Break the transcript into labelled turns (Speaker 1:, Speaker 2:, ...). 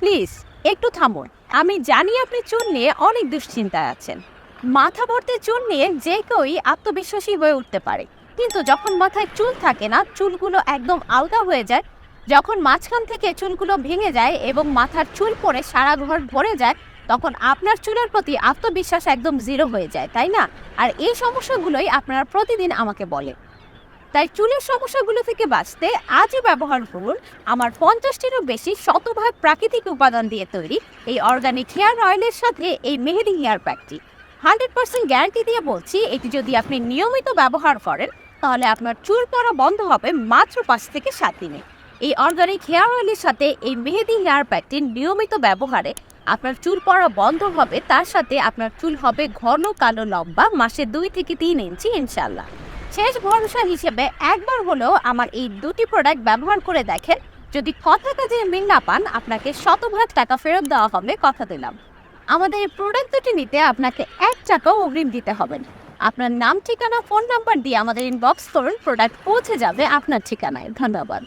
Speaker 1: Please, একটু থামুন। আমি জানি আপনি চুল নিয়ে অনেক দুশ্চিন্তায় আছেন। মাথা ভর্তি চুল নিয়ে যে কেউই আত্মবিশ্বাসী হয়ে উঠতে পারে। কিন্তু যখন মাথায় চুল থাকে না, চুলগুলো একদম আলগা হয়ে যায়, যখন মাঝখান থেকে চুলগুলো ভেঙে যায় এবং মাথার চুল পরে সারা ঘর ভরে যায়, তখন আপনার চুলের প্রতি আত্মবিশ্বাস একদম জিরো হয়ে যায়, তাই না? আর এই সমস্যাগুলোই আপনারা প্রতিদিন আমাকে বলে। তাই চুলের সমস্যাগুলো থেকে বাঁচতে আজই ব্যবহার করুন আমার পঞ্চাশটিরও বেশি শতভাগ প্রাকৃতিক উপাদান দিয়ে তৈরি এই অর্গানিক হেয়ার অয়েলের সাথে এই মেহেদি হেয়ার প্যাকটি হান্ড্রেড পার্সেন্ট গ্যারান্টি দিয়ে বলছি, এটি যদি আপনি নিয়মিত ব্যবহার করেন, তাহলে আপনার চুল পড়া বন্ধ হবে মাত্র পাঁচ থেকে সাত দিনে। এই অর্গানিক হেয়ার অয়েলের সাথে এই মেহেদি হেয়ার প্যাকটি নিয়মিত ব্যবহারে আপনার চুল পড়া বন্ধ হবে, তার সাথে আপনার চুল হবে ঘন কালো লম্বা, মাসে দুই থেকে তিন ইঞ্চি ইনশাল্লাহ শেষ ভরসা হিসেবে একবার হলেও আমার এই দুটি প্রোডাক্ট ব্যবহার করে দেখেন। যদি কথা কাজে মিল না পান, আপনাকে শতভাগ টাকা ফেরত দেওয়া হবে কথা দিলাম। আমাদের এই প্রোডাক্ট দুটি নিতে আপনাকে এক টাকাও অগ্রিম দিতে হবে আপনার নাম, ঠিকানা ফোন নাম্বার দিয়ে আমাদের ইনবক্স করুন প্রোডাক্ট পৌঁছে যাবে আপনার ঠিকানায়। ধন্যবাদ।